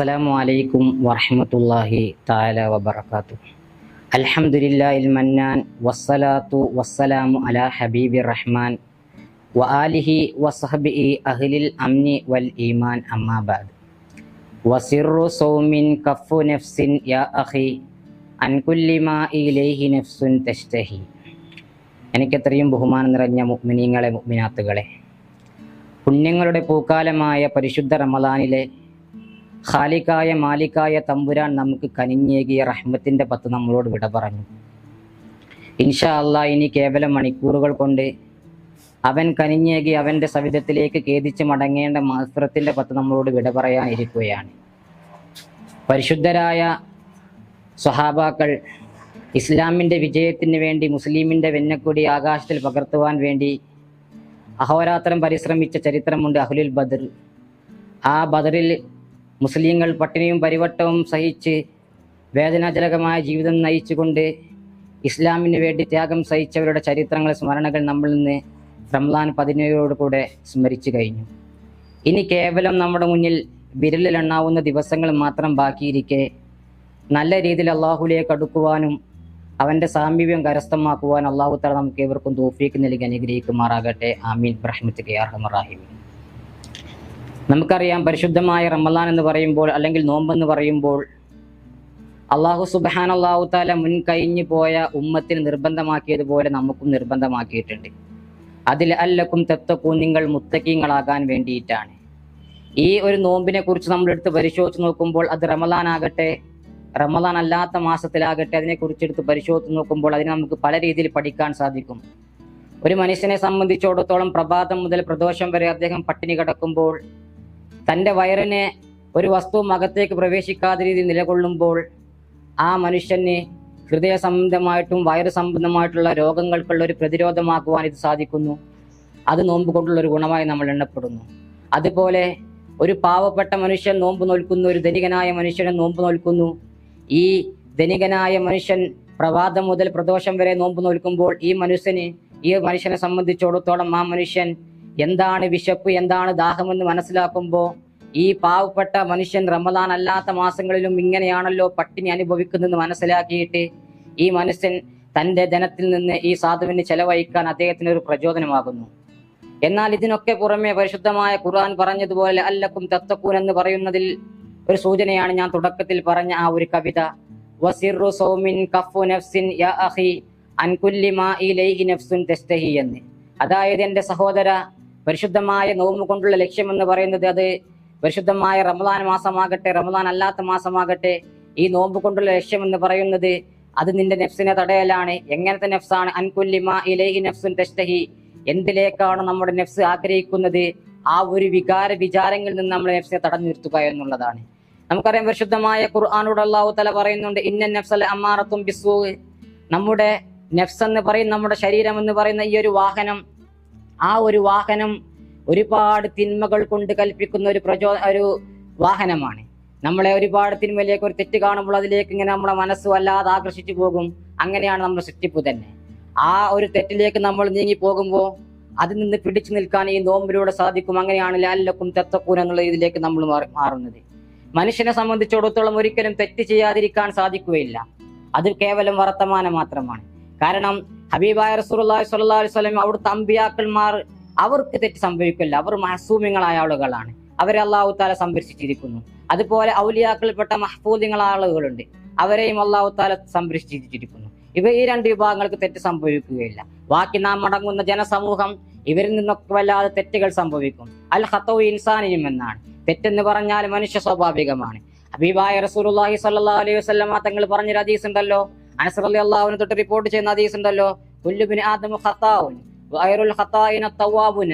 അസ്സലാമു അലൈക്കും വറഹ്മത്തുള്ളാഹി താല വബർക്കാത്തു അൽഹംദുലില്ലാഹിൽ മന്നാൻ വസ്സലാത്തു വസ്സലാമു അലാ ഹബീബി റഹ്മാൻ വ ആലിഹി അഹ്ലിൽ അംനി വൽ ഈമാൻ അമ്മാബാദ് വസിറു സൗമിൻ കഫു നഫ്സിൻ യാ അഹി അൻ കുല്ലി മാ ഇലൈഹി നഫ്സുൻ തഷ്തഹി എനിക്കത്രയും ബഹുമാനം നിറഞ്ഞ മുഗ്മിനീങ്ങളെ മുഗ്മിനാത്തുകളെ പുണ്യങ്ങളുടെ പൂക്കാലമായ പരിശുദ്ധ റമദാനിലെ ഖാലിക്കായ മാലിക്കായ തമ്പുരാൻ നമുക്ക് കനിഞ്ഞേകിയ റഹ്മത്തിന്റെ പത്ത് നമ്മളോട് വിട പറഞ്ഞു. ഇൻഷാ അള്ളാ ഇനി കേവലം മണിക്കൂറുകൾ കൊണ്ട് അവൻ കനിഞ്ഞേകി അവന്റെ സവിധത്തിലേക്ക് ഖേദിച്ച് മടങ്ങേണ്ട മാസ്ത്രത്തിന്റെ പത്ത് നമ്മളോട് വിട പറയാനിരിക്കുകയാണ്. പരിശുദ്ധരായ സ്വഹാബാക്കൾ ഇസ്ലാമിന്റെ വിജയത്തിന് വേണ്ടി മുസ്ലിമിന്റെ വെന്നക്കൊടി ആകാശത്തിൽ പകർത്തുവാൻ വേണ്ടി അഹോരാത്രം പരിശ്രമിച്ച ചരിത്രമുണ്ട് അഹുലുൽ ബദർ. ആ ബദറിൽ മുസ്ലിങ്ങൾ പട്ടിണിയും പരിവട്ടവും സഹിച്ച് വേദനാജനകമായ ജീവിതം നയിച്ചുകൊണ്ട് ഇസ്ലാമിന് വേണ്ടി ത്യാഗം സഹിച്ചവരുടെ ചരിത്രങ്ങൾ സ്മരണകൾ നമ്മൾ നിന്ന് റംലാൻ പതിനേഴോട് കൂടെ സ്മരിച്ചു കഴിഞ്ഞു. ഇനി കേവലം നമ്മുടെ മുന്നിൽ വിരലിലെണ്ണാവുന്ന ദിവസങ്ങൾ മാത്രം ബാക്കിയിരിക്കെ നല്ല രീതിയിൽ അള്ളാഹുലേക്ക് അടുക്കുവാനും അവന്റെ സാമീപ്യം കരസ്ഥമാക്കുവാൻ അള്ളാഹു തല നമുക്ക് ഏവർക്കും തോഫീക്ക് നൽകി അനുഗ്രഹിക്കുമാറാകട്ടെ. ആമീൻ. ബ്രഹ്മത്ത് കെ അർഹമറാഹിമീൻ നമുക്കറിയാം പരിശുദ്ധമായ റമലാൻ എന്ന് പറയുമ്പോൾ അല്ലെങ്കിൽ നോമ്പെന്ന് പറയുമ്പോൾ അള്ളാഹു അള്ളാഹു താല മുൻ കഴിഞ്ഞു പോയ ഉമ്മത്തിന് നിർബന്ധമാക്കിയതുപോലെ നമുക്കും നിർബന്ധമാക്കിയിട്ടുണ്ട്. അതിൽ അല്ലക്കും തെത്തക്കും നിങ്ങൾ മുത്തക്കീങ്ങളാകാൻ വേണ്ടിയിട്ടാണ്. ഈ ഒരു നോമ്പിനെ കുറിച്ച് നമ്മൾ എടുത്ത് പരിശോധിച്ച് നോക്കുമ്പോൾ അത് റമലാൻ ആകട്ടെ റമലാൻ അല്ലാത്ത മാസത്തിലാകട്ടെ അതിനെ കുറിച്ച് എടുത്ത് പരിശോധിച്ച് നോക്കുമ്പോൾ അതിനെ നമുക്ക് പല രീതിയിൽ പഠിക്കാൻ സാധിക്കും. ഒരു മനുഷ്യനെ സംബന്ധിച്ചിടത്തോളം പ്രഭാതം മുതൽ പ്രദോഷം വരെ അദ്ദേഹം പട്ടിണി കിടക്കുമ്പോൾ തന്റെ വയറിനെ ഒരു വസ്തുവും അകത്തേക്ക് പ്രവേശിക്കാത്ത രീതിയിൽ നിലകൊള്ളുമ്പോൾ ആ മനുഷ്യന് ഹൃദയ സംബന്ധമായിട്ടും വയറ് സംബന്ധമായിട്ടുള്ള രോഗങ്ങൾക്കുള്ള ഒരു പ്രതിരോധമാക്കുവാൻ ഇത് സാധിക്കുന്നു. അത് നോമ്പ് കൊണ്ടുള്ള ഒരു ഗുണമായി നമ്മൾ എണ്ണപ്പെടുന്നു. അതുപോലെ ഒരു പാവപ്പെട്ട മനുഷ്യൻ നോമ്പ് നോൽക്കുന്നു ഒരു ധനികനായ മനുഷ്യനെ നോമ്പ് നോൽക്കുന്നു. ഈ ധനികനായ മനുഷ്യൻ പ്രഭാതം മുതൽ പ്രദോഷം വരെ നോമ്പ് നോൽക്കുമ്പോൾ ഈ മനുഷ്യന് ഈ മനുഷ്യനെ സംബന്ധിച്ചിടത്തോളം ആ മനുഷ്യൻ എന്താണ് വിശപ്പ് എന്താണ് ദാഹമെന്ന് മനസ്സിലാക്കുമ്പോൾ ഈ പാവപ്പെട്ട മനുഷ്യൻ റമദാൻ അല്ലാത്ത മാസങ്ങളിലും ഇങ്ങനെയാണല്ലോ പട്ടിണി അനുഭവിക്കുന്നതെന്ന് മനസ്സിലാക്കിയിട്ട് ഈ മനുഷ്യൻ തന്റെ ധനത്തിൽ നിന്ന് ഈ സാധുവിന് ചെലവഴിക്കാൻ അദ്ദേഹത്തിന് ഒരു പ്രചോദനമാകുന്നു. എന്നാൽ ഇതിനൊക്കെ പുറമെ പരിശുദ്ധമായ ഖുർആൻ പറഞ്ഞതുപോലെ അല്ലക്കും തത്തക്കൂൻ എന്ന് പറയുന്നതിൽ ഒരു സൂചനയാണ് ഞാൻ തുടക്കത്തിൽ പറഞ്ഞ ആ ഒരു കവിത. സൗമിൻ നഫ്സിൻ യാ ഇലൈഹി നഫ്സുൻ എന്ന്. അതായത് എന്റെ സഹോദര പരിശുദ്ധമായ നോമ്പ് കൊണ്ടുള്ള ലക്ഷ്യം എന്ന് പറയുന്നത് അത് പരിശുദ്ധമായ റമദാൻ മാസമാകട്ടെ റമദാൻ അല്ലാത്ത മാസമാകട്ടെ ഈ നോമ്പ് കൊണ്ടുള്ള ലക്ഷ്യം എന്ന് പറയുന്നത് അത് നിന്റെ നെഫ്സിനെ തടയലാണ്. എങ്ങനത്തെ നെഫ്സാണ്? അൻകുല്ലിമ ഇലേഹി നെഫ്സുൻ തഷ്തഹി എന്തിലേക്കാണ് നമ്മുടെ നെഫ്സ് ആഗ്രഹിക്കുന്നത്? ആ ഒരു വികാര വിചാരങ്ങളിൽ നിന്ന് നമ്മളെ നെഫ്സിനെ തടഞ്ഞു നിർത്തുക എന്നുള്ളതാണ്. നമുക്കറിയാം പരിശുദ്ധമായ ഖുർആാനോട് അള്ളാഹു തല പറയുന്നുണ്ട് ഇന്ന നെഫ്സൽ അമ്മാറത്തും ബിസൂ നമ്മുടെ നെഫ്സ് എന്ന് പറയും നമ്മുടെ ശരീരം എന്ന് പറയുന്ന ഈ ഒരു വാഹനം ആ ഒരു വാഹനം ഒരുപാട് തിന്മകൾ കൊണ്ട് കൽപ്പിക്കുന്ന ഒരു പ്രചോ ഒരു വാഹനമാണ്. നമ്മളെ ഒരുപാട് തിന്മയിലേക്ക് ഒരു തെറ്റ് കാണുമ്പോൾ അതിലേക്ക് ഇങ്ങനെ നമ്മുടെ മനസ്സ് വല്ലാതെ ആകർഷിച്ചു പോകും. അങ്ങനെയാണ് നമ്മുടെ സൃഷ്ടിപ്പ് തന്നെ. ആ ഒരു തെറ്റിലേക്ക് നമ്മൾ നീങ്ങി പോകുമ്പോൾ അതിൽ നിന്ന് പിടിച്ചു നിൽക്കാൻ ഈ നോമ്പിലൂടെ സാധിക്കും. അങ്ങനെയാണ് ലാലക്കും തെത്തക്കൂൻ എന്നുള്ള ഇതിലേക്ക് നമ്മൾ മാറുന്നത്. മനുഷ്യനെ സംബന്ധിച്ചിടത്തോളം ഒരിക്കലും തെറ്റ് ചെയ്യാതിരിക്കാൻ സാധിക്കുകയില്ല. അത് കേവലം വർത്തമാനം മാത്രമാണ്. കാരണം ഹബീബായ വസല്ലം അവിടുത്തെ അമ്പിയാക്കന്മാർ അവർക്ക് തെറ്റ് സംഭവിക്കില്ല. അവർ മഹസൂമിങ്ങളായ ആളുകളാണ്. അവരെ അള്ളാഹു താല സംരക്ഷിച്ചിരിക്കുന്നു. അതുപോലെ ഔലിയാക്കൾപ്പെട്ട മഹഫൂദിങ്ങളായ ആളുകളുണ്ട്. അവരെയും അള്ളാഹു താല സംരക്ഷിച്ചിരിക്കുന്നു. ഇവ ഈ രണ്ട് വിഭാഗങ്ങൾക്ക് തെറ്റ് സംഭവിക്കുകയില്ല. ബാക്കി നാം അടങ്ങുന്ന ജനസമൂഹം ഇവരിൽ നിന്നൊക്കെ വല്ലാതെ തെറ്റുകൾ സംഭവിക്കും. അൽ ഹത്തോ ഇൻസാനിയും എന്നാണ്. തെറ്റെന്ന് പറഞ്ഞാൽ മനുഷ്യ സ്വാഭാവികമാണ്. ഹബീബായ റസൂലുള്ളാഹി അലൈഹി വസല്ലമ തങ്ങൾ പറഞ്ഞൊരു ഹദീസ് ഉണ്ടല്ലോ. അനസ് അള്ളാഹുവിനെ തൊട്ട് റിപ്പോർട്ട് ചെയ്യുന്ന ഹദീസ് ഉണ്ടല്ലോ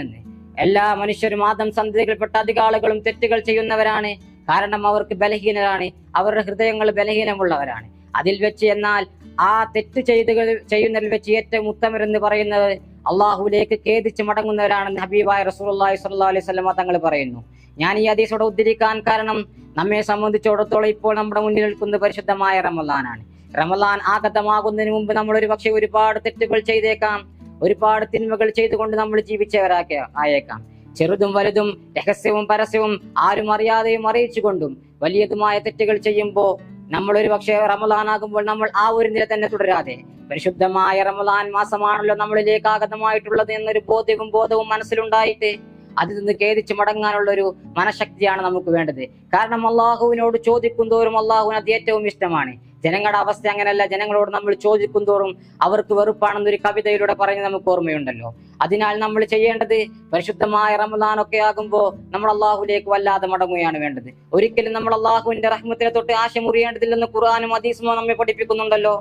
എന്ന്. എല്ലാ മനുഷ്യരും ആദം സന്തതികൾപ്പെട്ട അധിക ആളുകളും തെറ്റുകൾ ചെയ്യുന്നവരാണ്. കാരണം അവർക്ക് ബലഹീനരാണ്. അവരുടെ ഹൃദയങ്ങൾ ബലഹീനമുള്ളവരാണ്. അതിൽ വെച്ച് എന്നാൽ ആ തെറ്റ് ചെയ്ത് ചെയ്യുന്നതിൽ വെച്ച് ഏറ്റവും ഉത്തമരെന്ന് പറയുന്നത് അള്ളാഹുലേക്ക് ഖേദിച്ച് മടങ്ങുന്നവരാണെന്ന് ഹബീബായ റസൂലുള്ളാഹി സ്വല്ലാ അലൈഹി സ്വലമ തങ്ങൾ പറയുന്നു. ഞാൻ ഈ അതീസോടെ ഉദ്ധരിക്കാൻ കാരണം നമ്മെ സംബന്ധിച്ചിടത്തോളം ഇപ്പോൾ നമ്മുടെ മുന്നിൽ നിൽക്കുന്ന പരിശുദ്ധമായ റമലാനാണ് റമലാൻ ആഗതമാകുന്നതിന് മുമ്പ് നമ്മൾ ഒരു പക്ഷെ ഒരുപാട് തെറ്റുകൾ ചെയ്തേക്കാം. ഒരുപാട് തിന്മകൾ ചെയ്തുകൊണ്ട് നമ്മൾ ജീവിച്ചവരാക്കി ആയേക്കാം. ചെറുതും വലുതും രഹസ്യവും പരസ്യവും ആരും അറിയാതെയും അറിയിച്ചുകൊണ്ടും വലിയതുമായ തെറ്റുകൾ ചെയ്യുമ്പോൾ നമ്മൾ ഒരു പക്ഷേ റമദാനാകുമ്പോൾ നമ്മൾ ആ ഒരു നില തന്നെ തുടരാതെ. പരിശുദ്ധമായ റമദാൻ മാസമാണല്ലോ നമ്മളിലേക്ക് ആഗതമായിട്ടുള്ളത് എന്നൊരു ബോധ്യവും ബോധവും മനസ്സിലുണ്ടായിട്ട് അതിൽ നിന്ന് ഖേദിച്ച് മടങ്ങാനുള്ള ഒരു മനഃശക്തിയാണ് നമുക്ക് വേണ്ടത്. കാരണം അള്ളാഹുവിനോട് ചോദിക്കും തോറും അള്ളാഹുവിന് അത് ഏറ്റവും ഇഷ്ടമാണ്. ജനങ്ങളുടെ അവസ്ഥ അങ്ങനെയല്ല. ജനങ്ങളോട് നമ്മൾ ചോദിക്കും തോറും അവർക്ക് വെറുപ്പാണെന്നൊരു കവിതയിലൂടെ പറഞ്ഞ് നമുക്ക് ഓർമ്മയുണ്ടല്ലോ. അതിനാൽ നമ്മൾ ചെയ്യേണ്ടത് പരിശുദ്ധമായ റമദാൻ ഒക്കെ ആകുമ്പോൾ നമ്മൾ അള്ളാഹുലേക്ക് വല്ലാതെ മടങ്ങുകയാണ് വേണ്ടത്. ഒരിക്കലും നമ്മൾ അള്ളാഹുവിന്റെ റഹ്മത്തിനെ തൊട്ട് ആശമുറിയേണ്ടതില്ലെന്ന് ഖുർആാനും അതീസുമോ നമ്മെ പഠിപ്പിക്കുന്നുണ്ടല്ലോ.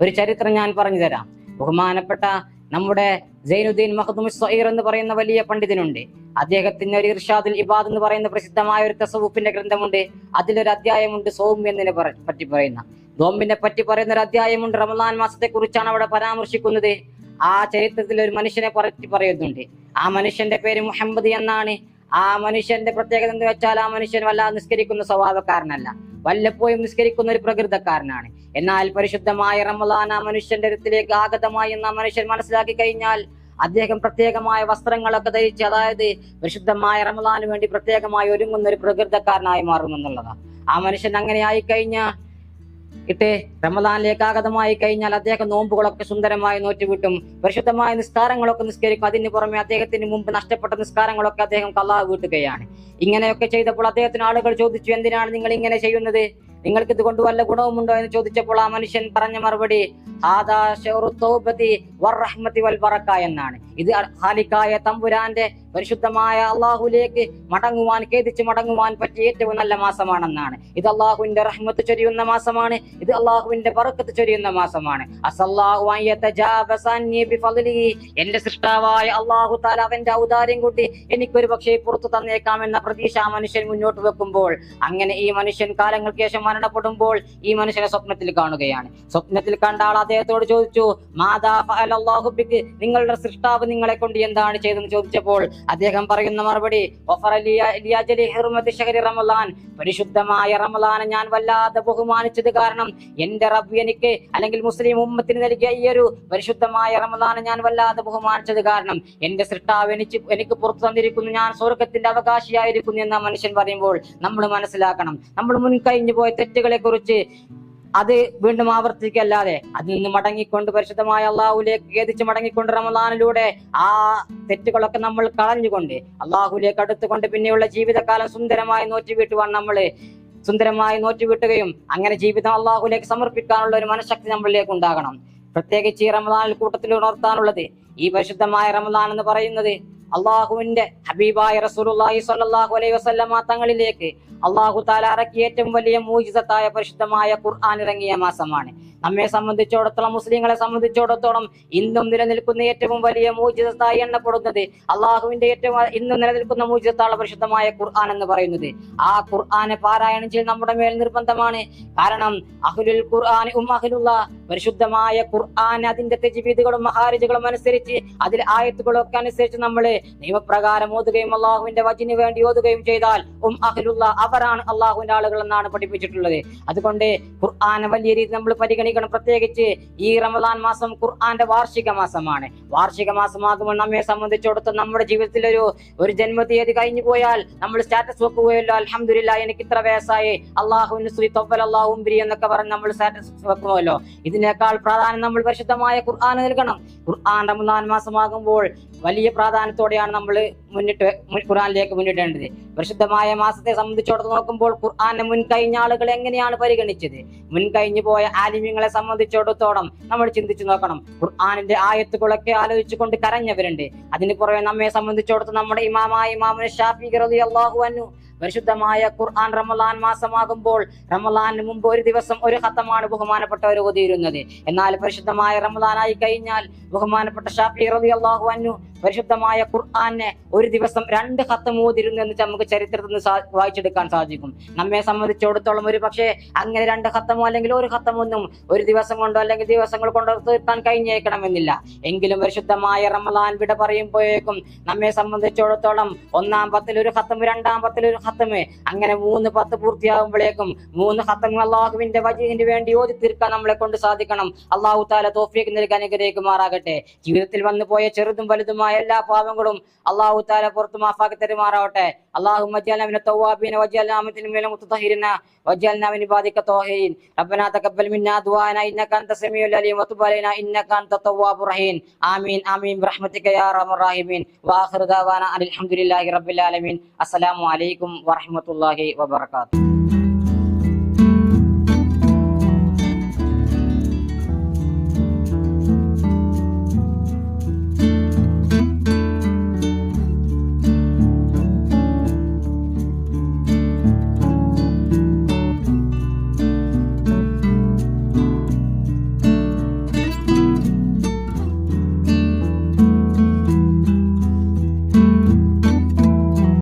ഒരു ചരിത്രം ഞാൻ പറഞ്ഞു തരാം ബഹുമാനപ്പെട്ട നമ്മുടെ ജൈനുദ്ദീൻ മഹദും സഹീർ എന്ന് പറയുന്ന വലിയ പണ്ഡിതനുണ്ട്. അദ്ദേഹത്തിന് ഒരു ഇർഷാദുൽ ഇബാദ് എന്ന് പറയുന്ന പ്രസിദ്ധമായ ഒരു തസവൂപ്പിന്റെ ഗ്രന്ഥമുണ്ട്. അതിലൊരു അധ്യായമുണ്ട് സോം എന്നതിനെ പറ്റി പറയുന്ന. നോമ്പിനെ പറ്റി പറയുന്ന ഒരു അധ്യായമുണ്ട് റമദാൻ മാസത്തെ കുറിച്ചാണ് അവിടെ പരാമർശിക്കുന്നത്. ആ ചരിത്രത്തിൽ ഒരു മനുഷ്യനെ പറ്റി പറയുന്നുണ്ട്. ആ മനുഷ്യന്റെ പേര് മുഹമ്മദ് എന്നാണ്. ആ മനുഷ്യന്റെ പ്രത്യേകത എന്ന് വെച്ചാൽ ആ മനുഷ്യൻ വല്ലാതെ നിസ്കരിക്കുന്ന സ്വഭാവക്കാരനല്ല. വല്ലപ്പോഴും നിസ്കരിക്കുന്ന ഒരു പ്രകൃതക്കാരനാണ്. എന്നാൽ പരിശുദ്ധമായ റമദാൻ ആ മനുഷ്യന്റെ അടുത്തിലേക്ക് ആഗതമായി എന്ന മനുഷ്യൻ മനസ്സിലാക്കി കഴിഞ്ഞാൽ അദ്ദേഹം പ്രത്യേകമായ വസ്ത്രങ്ങളൊക്കെ ധരിച്ച് അതായത് പരിശുദ്ധമായ റമദാന് വേണ്ടി പ്രത്യേകമായി ഒരുങ്ങുന്ന ഒരു പ്രകൃതക്കാരനായി മാറുമെന്നുള്ളതാണ്. ആ മനുഷ്യൻ അങ്ങനെ ആയി കഴിഞ്ഞാൽ ഇട്ട്. റമദാനിലേക്ക് ആഗതമായി കഴിഞ്ഞാൽ അദ്ദേഹം നോമ്പുകളൊക്കെ സുന്ദരമായി നോറ്റുവിട്ടും. പരിശുദ്ധമായ നിസ്കാരങ്ങളൊക്കെ നിസ്കരിക്കും. അതിന് പുറമെ അദ്ദേഹത്തിന് മുമ്പ് നഷ്ടപ്പെട്ട നിസ്കാരങ്ങളൊക്കെ അദ്ദേഹം കള്ളാവ് വീട്ടുകയാണ്. ഇങ്ങനെയൊക്കെ ചെയ്തപ്പോൾ അദ്ദേഹത്തിന് ആളുകൾ ചോദിച്ചു എന്തിനാണ് നിങ്ങൾ ഇങ്ങനെ ചെയ്യുന്നത്? നിങ്ങൾക്ക് ഇത് കൊണ്ട് വല്ല ഗുണവുമുണ്ടോ? എന്ന് ചോദിച്ചപ്പോൾ ആ മനുഷ്യൻ പറഞ്ഞ മറുപടി "ഹാദാ ശൗറു തൗബതി റഹ്മതി വൽ വറക്ക എന്നാണ്. ഇത് ഹാലിക്കായ തമ്പുരാന്റെ പരിശുദ്ധമായ അള്ളാഹുലേക്ക് മടങ്ങുവാൻ ഖേദിച്ച് മടങ്ങുവാൻ പറ്റിയ ഏറ്റവും നല്ല മാസമാണെന്നാണ്. ഇത് അള്ളാഹുവിന്റെ റഹ്മത്ത് ചൊരിയുന്ന മാസമാണ്. ഇത് അള്ളാഹുവിന്റെ പറക്കത്ത് ചൊരിയുന്ന മാസമാണ്. എന്റെ സൃഷ്ടാവായ അള്ളാഹു താല അവന്റെ ഔദാര്യം കൂട്ടി എനിക്കൊരു പക്ഷേ പുറത്തു തന്നേക്കാമെന്ന പ്രതീക്ഷ ആ മനുഷ്യൻ മുന്നോട്ട് വെക്കുമ്പോൾ അങ്ങനെ ഈ മനുഷ്യൻ കാലങ്ങൾക്ക് ശേഷം മരണപ്പെടുമ്പോൾ ഈ മനുഷ്യനെ സ്വപ്നത്തിൽ കാണുകയാണ്. സ്വപ്നത്തിൽ കണ്ട ആൾ അദ്ദേഹത്തോട് ചോദിച്ചു മാതാ ഫഅലല്ലാഹു ബിക്ക് നിങ്ങളുടെ സൃഷ്ടാവ് നിങ്ങളെ കൊണ്ട് എന്താണ് ചെയ്തെന്ന് ചോദിച്ചപ്പോൾ അദ്ദേഹം പറയുന്ന മറുപടി "വഫറ ലിയ- ലിയജലി ഹിർമതി ശഹരി റമളാൻ പരിശുദ്ധമായ റമളാനെ ഞാൻ വല്ലാതെ ബഹുമാനിച്ചത് കാരണം എന്റെ റബ്ബ് എനിക്ക് അല്ലെങ്കിൽ മുസ്ലിം ഉമ്മത്തിന് നൽകിയ ഈ ഒരു പരിശുദ്ധമായ റമളാനെ ഞാൻ വല്ലാതെ ബഹുമാനിച്ചത് കാരണം എന്റെ സൃഷ്ടാവ് എനിക്ക് എനിക്ക് പുറത്തു തന്നിരിക്കുന്നു ഞാൻ സ്വർഗത്തിന്റെ അവകാശിയായിരിക്കുന്നു എന്ന മനുഷ്യൻ പറയുമ്പോൾ നമ്മൾ മനസ്സിലാക്കണം. നമ്മൾ മുൻകഴിഞ്ഞു പോയ തെറ്റുകളെ കുറിച്ച് അത് വീണ്ടും ആവർത്തിക്കല്ലാതെ അതിൽ നിന്ന് മടങ്ങിക്കൊണ്ട് പരിശുദ്ധമായ അള്ളാഹുലേക്ക് ഖേദിച്ച് മടങ്ങിക്കൊണ്ട് റമദാനിലൂടെ ആ തെറ്റുകളൊക്കെ നമ്മൾ കളഞ്ഞുകൊണ്ട് അള്ളാഹുലേക്ക് അടുത്തുകൊണ്ട് പിന്നെയുള്ള ജീവിതകാലം സുന്ദരമായി നോറ്റുവീട്ടുവാൻ നമ്മൾ സുന്ദരമായി നോറ്റുവിട്ടുകയും അങ്ങനെ ജീവിതം അള്ളാഹുലേക്ക് സമർപ്പിക്കാനുള്ള ഒരു മനഃശക്തി നമ്മളിലേക്ക് ഉണ്ടാകണം. പ്രത്യേകിച്ച് ഈ റമദാനിൽ കൂട്ടത്തിൽ ഉണർത്താനുള്ളത് ഈ പരിശുദ്ധമായ റമദാൻ എന്ന് പറയുന്നത് അള്ളാഹുവിന്റെ ഹബീബായ റസൂലുള്ളാഹി സ്വല്ലല്ലാഹു അലൈഹി വസല്ലമ തങ്ങളിലേക്ക് അള്ളാഹു താല ഇറക്കിയ ഏറ്റവും വലിയ മൂജിസത്തായ പരിശുദ്ധമായ ഖുർആൻ ഇറങ്ങിയ മാസമാണ്. നമ്മെ സംബന്ധിച്ചിടത്തോളം മുസ്ലിങ്ങളെ സംബന്ധിച്ചിടത്തോളം ഇന്നും നിലനിൽക്കുന്ന ഏറ്റവും വലിയ മൂജിതത്തായി എണ്ണപ്പെടുന്നത് അള്ളാഹുവിന്റെ ഏറ്റവും ഇന്നും നിലനിൽക്കുന്ന മൂജിസത്താണ് പരിശുദ്ധമായ ഖുർആൻ എന്ന് പറയുന്നത്. ആ ഖുർആനെ പാരായണം ചെയ്ത് നമ്മുടെ മേൽ നിർബന്ധമാണ്. കാരണം അഹുലുൽ ഖുർആൻ ഉം അഹ്ലുള്ള പരിശുദ്ധമായ ഖുർആൻ അതിന്റെ തെജിവീതുകളും മഹാരിജുകളും അനുസരിച്ച് അതിൽ ആയത്തുകളൊക്കെ അനുസരിച്ച് നമ്മൾ നിയമപ്രകാരം ഓതുകയും അള്ളാഹുവിന്റെ വചിന് വേണ്ടി ഓതുകയും ചെയ്താൽ ഉം അഹ്ലുള്ള അവരാണ് അള്ളാഹുവിന്റെ ആളുകൾ എന്നാണ് പഠിപ്പിച്ചിട്ടുള്ളത്. അതുകൊണ്ട് ഖുർആൻ വലിയ രീതിയിൽ നമ്മൾ പരിഗണിക്കണം. പ്രത്യേകിച്ച് ഈ റമദാൻ മാസം ഖുർആന്റെ വാർഷിക മാസമാണ്. വാർഷിക മാസമാകുമ്പോൾ നമ്മെ സംബന്ധിച്ചിടത്തോളം നമ്മുടെ ജീവിതത്തിൽ ഒരു ഒരു ജന്മതീയതി കഴിഞ്ഞു പോയാൽ നമ്മൾ സ്റ്റാറ്റസ് വെക്കുകയല്ലോ അലഹമില്ല എനിക്ക് ഇത്ര വയസ്സായി അള്ളാഹുവിന് ശ്രീ തൊപ്പൽ അള്ളാഹുംബിരി എന്നൊക്കെ പറഞ്ഞ് നമ്മൾ സ്റ്റാറ്റസ് വെക്കുമല്ലോ. ഇതിനേക്കാൾ പ്രാധാന്യം നമ്മൾ പരിശുദ്ധമായ ഖുർആൻ നൽകണം. ഖുർആൻ റമദാൻ മാസമാകുമ്പോൾ വലിയ പ്രാധാന്യത്തോടെയാണ് നമ്മൾ മുന്നിട്ട് ഖുർആാനിലേക്ക് മുന്നിട്ടേണ്ടത് പരിശുദ്ധമായ മാസത്തെ സംബന്ധിച്ചിടത്ത് നോക്കുമ്പോൾ ഖുർആാനെ മുൻകഴിഞ്ഞ ആളുകൾ എങ്ങനെയാണ് പരിഗണിച്ചത്? മുൻകഴിഞ്ഞു പോയ ആലിമ്യങ്ങളെ സംബന്ധിച്ചിടത്തോളം നമ്മൾ ചിന്തിച്ചു നോക്കണം. ഖുർആാനിന്റെ ആയത്തുകളൊക്കെ ആലോചിച്ചുകൊണ്ട് കരഞ്ഞവരുണ്ട്. അതിന് പുറമെ നമ്മെ സംബന്ധിച്ചിടത്ത് നമ്മുടെ ഇമാമായ ഇമാമുന ഷാഫി റളിയല്ലാഹു അൻഹു പരിശുദ്ധമായ ഖുർആൻ റമലാൻ മാസമാകുമ്പോൾ റമലാന് മുമ്പ് ഒരു ദിവസം ഒരു ഹത്തമാണ് ബഹുമാനപ്പെട്ടവർ ഓതിയിരുന്നത് എന്നാൽ പരിശുദ്ധമായ റമലാനായി കഴിഞ്ഞാൽ ബഹുമാനപ്പെട്ട ഷാഫി റളിയല്ലാഹു അൻഹു പരിശുദ്ധമായ ഖുർആാനെ ഒരു ദിവസം രണ്ട് ഹത്തം ഓതിരുന്നു എന്ന് നമുക്ക് ചരിത്രത്തിൽ നിന്ന് വായിച്ചെടുക്കാൻ സാധിക്കും. നമ്മെ സംബന്ധിച്ചിടത്തോളം ഒരു പക്ഷേ അങ്ങനെ രണ്ട് ഹത്തമോ അല്ലെങ്കിൽ ഒരു ഹത്തമൊന്നും ഒരു ദിവസം കൊണ്ടോ അല്ലെങ്കിൽ ദിവസങ്ങൾ കൊണ്ടോ തീർക്കാൻ കഴിഞ്ഞേക്കണമെന്നില്ല. എങ്കിലും പരിശുദ്ധമായ റമലാൻ വിട പറയുമ്പോഴേക്കും നമ്മെ സംബന്ധിച്ചിടത്തോളം ഒന്നാം പത്തിൽ ഒരു ഹത്തം രണ്ടാം പത്തിൽ ഒരു ഹത്തമ് അങ്ങനെ മൂന്ന് പത്ത് പൂർത്തിയാകുമ്പോഴേക്കും മൂന്ന് ഹത്തങ്ങൾ അള്ളാഹുവിന്റെ വജീഹിന് വേണ്ടി ഓതി തീർക്കാൻ നമ്മളെ കൊണ്ട് സാധിക്കണം അള്ളാഹു താല തോഫിക്ക് നൽകാൻ അനുഗ്രഹിക്കുമാറാകട്ടെ ജീവിതത്തിൽ വന്നു പോയ ചെറുതും വലുതുമായ എല്ലാ പാപങ്ങളും അള്ളാഹു താല പുറത്തു മാഫാക്കി തരുമാറാവട്ടെ അള്ളാഹു وجعلنا من التوابين وجعلنا من المتطهرين وجعلنا من عبادك الطاهرين ربنا تقبل منا دعاءنا انك انت السميع العليم وتب علينا انك انت التواب الرحيم امين امين برحمتك يا ارحم الراحمين واخر دعوانا ان الحمد لله رب العالمين السلام عليكم warahmatullahi wabarakatuh.